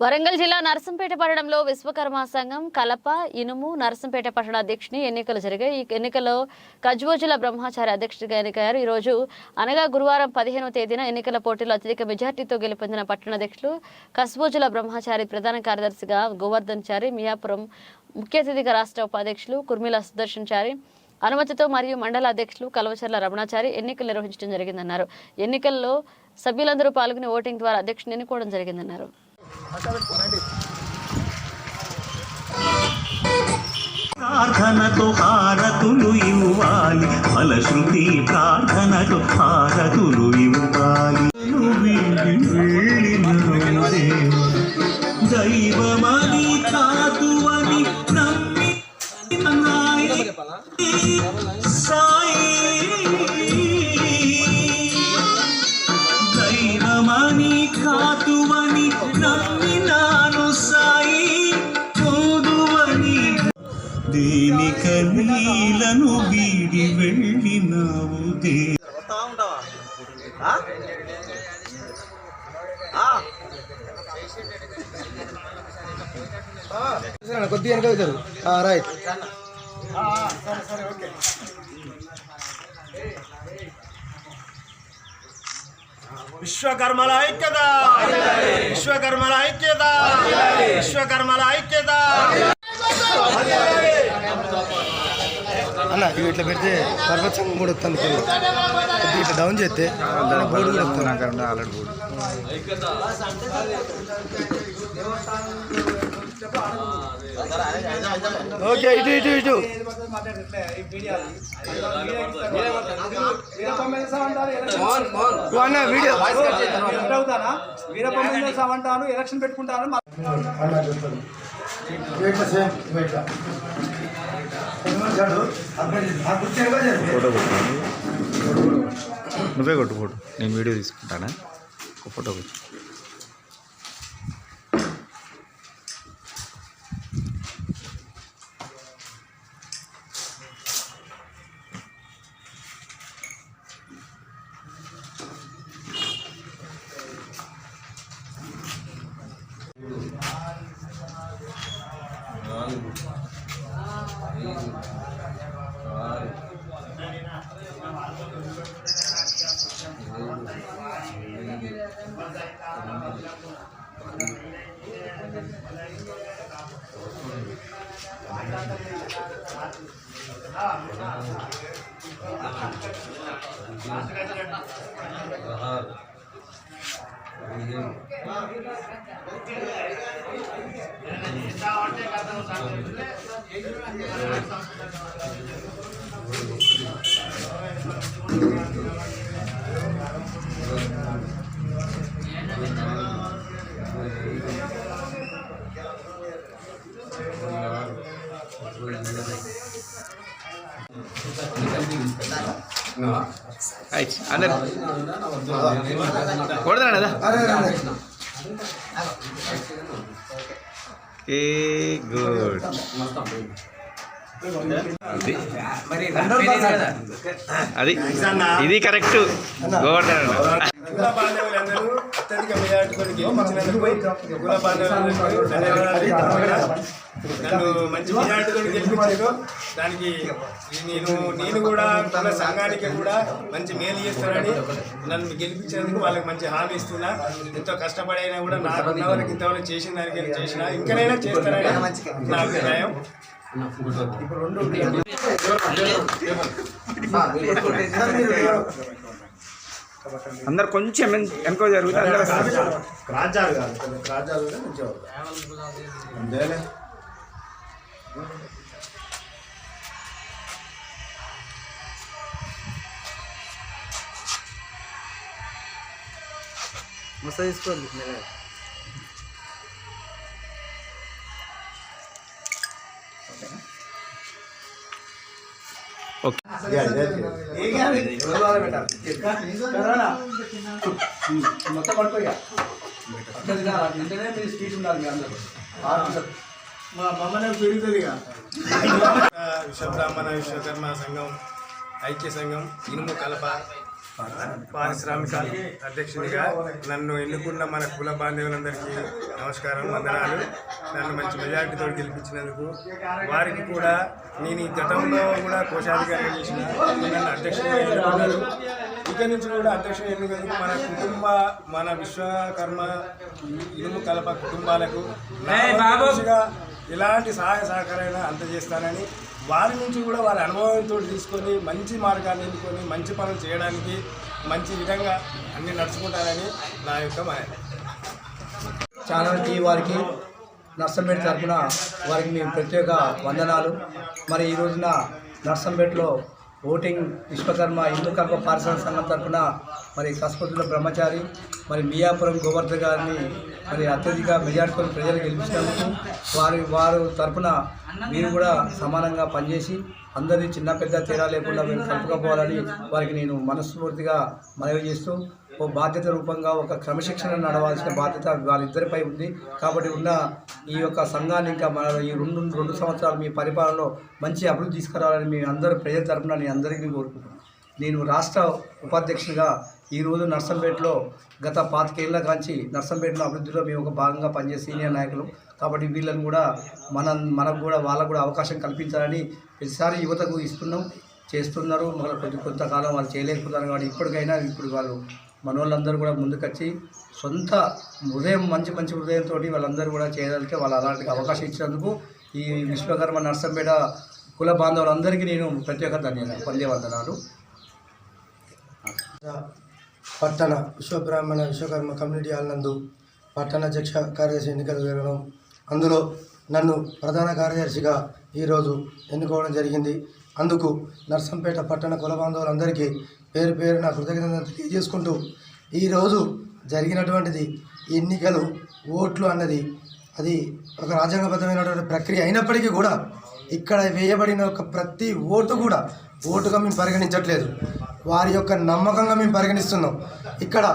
వరంగల్ జిల్లా నరసంపేట పట్టణంలో విశ్వకర్మ సంఘం కలప ఇనుము నరసంపేట పట్టణ అధ్యక్షుని ఎన్నికలు జరిగాయి. ఈ ఎన్నికల్లో కజ్వోజుల బ్రహ్మచారి అధ్యక్షుడిగా ఎన్నికయ్యారు. ఈరోజు అనగా గురువారం పదిహేనవ తేదీన ఎన్నికల పోటీలో అత్యధిక మెజార్టీతో గెలుపొందిన పట్టణ అధ్యక్షులు కస్బోజుల బ్రహ్మచారి ప్రధాన కార్యదర్శిగా గోవర్ధన్ చారి మియాపురం ముఖ్య అతిథిగా రాష్ట్ర ఉపాధ్యక్షులు కుర్మిల సుదర్శన్ చారి అనుమతితో మరియు మండల అధ్యక్షులు కల్వచర్ల రమణాచారి ఎన్నికలు నిర్వహించడం జరిగిందన్నారు. ఎన్నికల్లో సభ్యులందరూ పాల్గొని ఓటింగ్ ద్వారా అధ్యక్షుని ఎన్నుకోవడం జరిగిందన్నారు. ప్రార్థనతో హారతులు ఇవ్వాలి. ఫలశ్రుతి ప్రార్థనతో హారతులు ఇవ్వాలి. దేనిక నీలను వీడి వెళ్ళినావు దే. సరే కొద్దిగా వెనక అవుతారు రైట్ విశ్వకర్మల ఐక్యత! విశ్వకర్మల ఐక్యత! విశ్వకర్మల ఐక్యత! అన్న ఇవి ఇట్లా పెడితే సర్వత్సంగం కూడా వస్తుంది కింద. కొద్దిగా ఇట్లా డౌన్ చేస్తే బోర్డు కూడా వస్తుంది ఓకే ఇటు ఇటు ఇటు. అన్న వీడియో. వీరపల్లి సమంటాను ఎలక్షన్ పెట్టుకుంటాను ఫోటో కొట్టు నువ్వే కొట్టు ఫోటో. నేను వీడియో తీసుకుంటానా? ఒక ఫోటో కొట్టు రైట్ అందరు కొడతాను కదా ఏ గుడ్. అది. ఇది కరెక్ట్. గోవర్ధన్ అత్యధిక మెజార్టీతో గెలిపించినందుకు కుల. నన్ను మంచి మెజార్టీతో గెలిపించారు. దానికి నేను నేను కూడా కుల సంఘానికి కూడా మంచి మేలు చేస్తానని నన్ను గెలిపించినందుకు వాళ్ళకి మంచి హామీ ఇస్తున్నా. ఎంతో కష్టపడైనా కూడా నాకు ఉన్న వరకు ఇంతవరకు చేసిన దానికి చేసిన ఇంకనైనా చేస్తానని నా అభిప్రాయం అందరు కొంచెం వెనుక జరుగుతుంది అందరూ రాజ్యాలు కాదు రాజ్యాలు మంచిగా అంతేలే. మస్తు తీసుకోండి మొత్తం పడిపోయా. వెంటనే మీ స్పీచ్ ఉండాలి మీ అందరూ. మా బొమ్మనే పెరుగుతుంది విశ్వబ్రాహ్మణ విశ్వకర్మ సంఘం ఐక్య సంఘం ఇనుము కలప పారిశ్రామిక అధ్యక్షునిగా నన్ను ఎన్నుకున్న మన కుల బాంధవులందరికీ నమస్కారం వందనాలు. నన్ను మంచి మెజారిటీతో గెలిపించినందుకు వారికి కూడా నేను ఈ గతంలో కూడా కోశాధికారి చేసిన నన్ను అధ్యక్షునిగా ఎన్నుకున్నారు. ఇక నుంచి కూడా అధ్యక్షుడు ఎన్నుకందుకు మన కుటుంబ మన విశ్వకర్మ ఇనుము కలప కుటుంబాలకు ఎలాంటి సహాయ సహకారాలు అందజేస్తానని వారి నుంచి కూడా వారి అనుభవంతో తీసుకొని మంచి మార్గాన్ని ఎన్నుకొని మంచి పనులు చేయడానికి మంచి విధంగా అన్ని నడుచుకుంటారని నా యొక్క మన వారికి నర్సంపేట తరఫున వారికి మేము ప్రత్యేక వందనాలు. మరి ఈ రోజున నర్సంపేటలో ఓటింగ్ విశ్వకర్మ హిందూ కర్మ పారిశ్రామిక సంఘం తరఫున మరి కస్పతుల బ్రహ్మచారి మరి మియాపురం గోవర్ధన్ గారిని మరి అత్యధిక మెజార్టీతో ప్రజలు గెలిపించినందుకు వారి వారు తరఫున మీరు కూడా సమానంగా పనిచేసి అందరినీ చిన్న పెద్ద తేడా లేకుండా మీరు కలుపుకపోవాలని వారికి నేను మనస్ఫూర్తిగా మనవి చేస్తూ ఓ బాధ్యత రూపంగా ఒక క్రమశిక్షణ నడవాల్సిన బాధ్యత వాళ్ళిద్దరిపై ఉంది. కాబట్టి ఉన్న ఈ యొక్క సంఘాన్ని ఇంకా మన ఈ రెండు రెండు సంవత్సరాలు మీ పరిపాలనలో మంచి అభివృద్ధి తీసుకురావాలని మీ అందరూ ప్రజల తరఫున నేను అందరికీ కోరుకుంటున్నాను. నేను రాష్ట్ర ఉపాధ్యక్షునిగా ఈరోజు నర్సంపేటలో గత పాతికేళ్ళ కాంచి నర్సంపేటలో అభివృద్ధిలో మేము ఒక భాగంగా పనిచేసే సీనియర్ నాయకులు. కాబట్టి వీళ్ళని కూడా మన మనకు కూడా వాళ్ళకు కూడా అవకాశం కల్పించాలని ప్రతిసారి యువతకు ఇస్తున్నాం. చేస్తున్నారు. మళ్ళీ కొంచెం కొంతకాలం వాళ్ళు చేయలేకపోతున్నారు. కాబట్టి ఇప్పటికైనా ఇప్పుడు వాళ్ళు మన వాళ్ళందరూ కూడా ముందుకొచ్చి సొంత హృదయం మంచి మంచి హృదయంతో వాళ్ళందరూ కూడా చేయడానికి వాళ్ళు అలాంటి అవకాశం ఇచ్చినందుకు ఈ విశ్వకర్మ నర్సంపేట కుల బాంధవులందరికీ నేను ప్రత్యేక ధన్యవాదాలు ధన్యవాదాలు పట్టణ విశ్వబ్రాహ్మణ విశ్వకర్మ కమ్యూనిటీ హాల్ నందు పట్టణ అధ్యక్ష కార్యదర్శి ఎన్నికలు జరగడం అందులో నన్ను ప్రధాన కార్యదర్శిగా ఈరోజు ఎన్నుకోవడం జరిగింది. అందుకు నర్సంపేట పట్టణ కుల బాంధవులందరికీ పేరు పేరు నా కృతజ్ఞతలు తెలియజేసుకుంటూ ఈరోజు జరిగినటువంటిది ఎన్నికలు ఓట్లు అన్నది అది ఒక రాజ్యాంగబద్ధమైనటువంటి ప్రక్రియ అయినప్పటికీ కూడా ఇక్కడ వేయబడిన ఒక ప్రతి ఓటు కూడా ఓటుగా మేము పరిగణించట్లేదు. వారి యొక్క నమ్మకంగా మేము పరిగణిస్తున్నాం. ఇక్కడ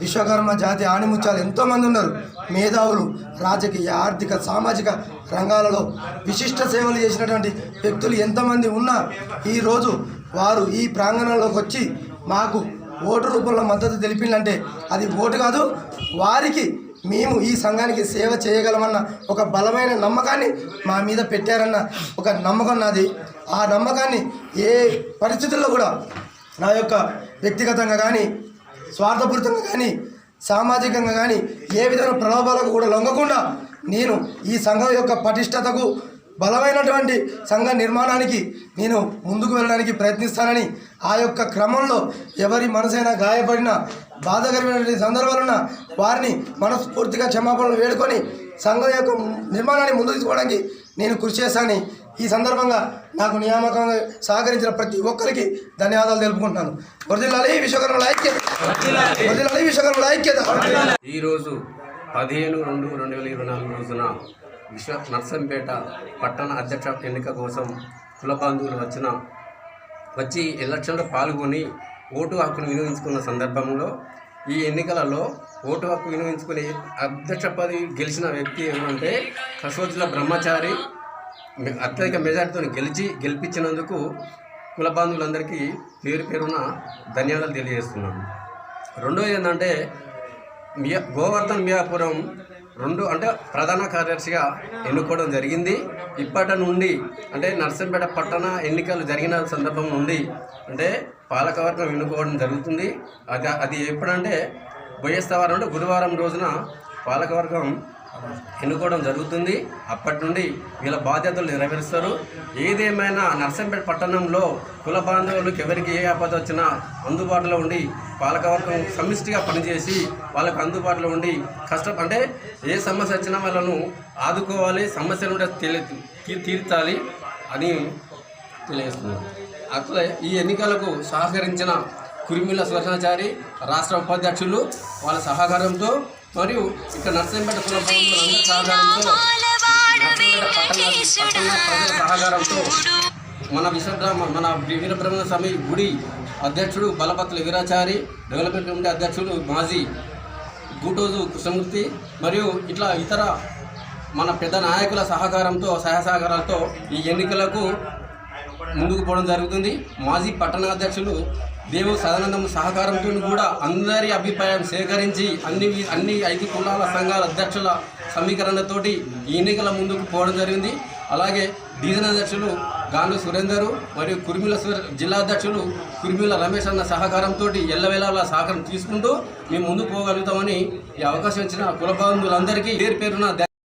విశ్వకర్మ జాతి ఆణిముత్యాలు ఎంతోమంది ఉన్నారు. మేధావులు రాజకీయ ఆర్థిక సామాజిక రంగాలలో విశిష్ట సేవలు చేసినటువంటి వ్యక్తులు ఎంతమంది ఉన్నా ఈరోజు వారు ఈ ప్రాంగణంలోకి వచ్చి మాకు ఓటు రూపంలో మద్దతు తెలిపిందంటే అది ఓటు కాదు. వారికి మేము ఈ సంఘానికి సేవ చేయగలమన్న ఒక బలమైన నమ్మకాన్ని మా మీద పెట్టారన్న ఒక నమ్మకం నాది. ఆ నమ్మకాన్ని ఏ పరిస్థితుల్లో కూడా నా యొక్క వ్యక్తిగతంగా కానీ స్వార్థపూరితంగా కానీ సామాజికంగా కానీ ఏ విధమైన ప్రలోభాలకు కూడా లొంగకుండా నేను ఈ సంఘం యొక్క పటిష్టతకు బలమైనటువంటి సంఘ నిర్మాణానికి నేను ముందుకు వెళ్ళడానికి ప్రయత్నిస్తానని ఆ యొక్క క్రమంలో ఎవరి మనసైనా గాయపడిన బాధకరమైనటువంటి సందర్భాలున్న వారిని మనస్ఫూర్తిగా క్షమాపణలు వేడుకొని సంఘం యొక్క నిర్మాణాన్ని ముందు తీసుకోవడానికి నేను కృషి చేశానని ఈ సందర్భంగా నాకు నియామకంగా సహకరించిన ప్రతి ఒక్కరికి ధన్యవాదాలు తెలుపుకుంటున్నాను. వరదిల్లాలి విశ్వకర్మల ఐక్యత వరదిల్లాలి విశ్వకర్మల ఐక్యత ఈరోజు పదిహేను రెండు రెండు వేల ఇరవై నాలుగు రోజున విశ్వ నర్సంపేట పట్టణ అధ్యక్ష ఎన్నిక కోసం కుల బాంధువులు వచ్చిన వచ్చి ఎలక్షన్లో పాల్గొని ఓటు హక్కును వినియోగించుకున్న సందర్భంలో ఈ ఎన్నికలలో ఓటు హక్కు వినియోగించుకుని అధ్యక్ష పదవి గెలిచిన వ్యక్తి ఏమంటే కసోజుల బ్రహ్మచారి. అత్యధిక మెజార్టీతో గెలిచి గెలిపించినందుకు కుల బాంధువులందరికీ పేరు పేరున ధన్యవాదాలు తెలియజేస్తున్నాను. రెండోది ఏంటంటే మియా గోవర్ధన్ మియాపురం రెండు అంటే ప్రధాన కార్యదర్శిగా ఎన్నుకోవడం జరిగింది. ఇప్పటి నుండి అంటే నర్సంపేట పట్టణ ఎన్నికలు జరిగిన సందర్భం నుండి అంటే పాలకవర్గం ఎన్నుకోవడం జరుగుతుంది. అది అది ఎప్పుడంటే బోయేస్తవారం అంటే గురువారం రోజున పాలకవర్గం ఎన్నుకోవడం జరుగుతుంది. అప్పటి నుండి వీళ్ళ బాధ్యతలు నెరవేరుస్తారు. ఏదేమైనా నర్సంపేట పట్టణంలో కుల బాంధవులకు ఎవరికి ఏ ఆపద వచ్చినా అందుబాటులో ఉండి పాలకవర్గం సమిష్టిగా పనిచేసి వాళ్ళకు అందుబాటులో ఉండి కష్టం అంటే ఏ సమస్య వచ్చినా వాళ్ళను ఆదుకోవాలి సమస్యలు ఉంటే తీర్చాలి అని తెలియజేస్తున్నాను అట్లే ఈ ఎన్నికలకు సహకరించిన కురిమిల సువర్ణాచారి రాష్ట్ర ఉపాధ్యక్షులు వాళ్ళ సహకారంతో మరియు ఇక్కడ నర్సంపేట సహకారంతో పట్టణ పట్టణ సహకారంతో మన విశ్వబ్రహ్మ మన వీరబ్రహ్మ స్వామి గుడి అధ్యక్షుడు బలపత్ల వీరాచారి డెవలప్మెంట్ కమిటీ అధ్యక్షుడు మాజీ గూటోజు కృష్ణమూర్తి మరియు ఇట్లా ఇతర మన పెద్ద నాయకుల సహకారంతో సహాయ సహకారాలతో ఈ ఎన్నికలకు ముందుకు పోవడం జరుగుతుంది. మాజీ పట్టణాధ్యక్షులు దేవుడు సదానందం సహకారంతో కూడా అందరి అభిప్రాయం సేకరించి అన్ని అన్ని ఐదు కులాల సంఘాల అధ్యక్షుల సమీకరణతోటి ఈ ఎన్నికల ముందుకు పోవడం జరిగింది. అలాగే డివిజన్ అధ్యక్షులు గాండు సురేందరు మరియు కుర్మిల జిల్లా అధ్యక్షులు కుర్మిల రమేష్ అన్న సహకారంతో ఎల్లవేళలా సహకారం తీసుకుంటూ మేము ముందుకు పోగలుగుతామని ఈ అవకాశం ఇచ్చిన కుల బంధువులందరికీ పేరు పేరున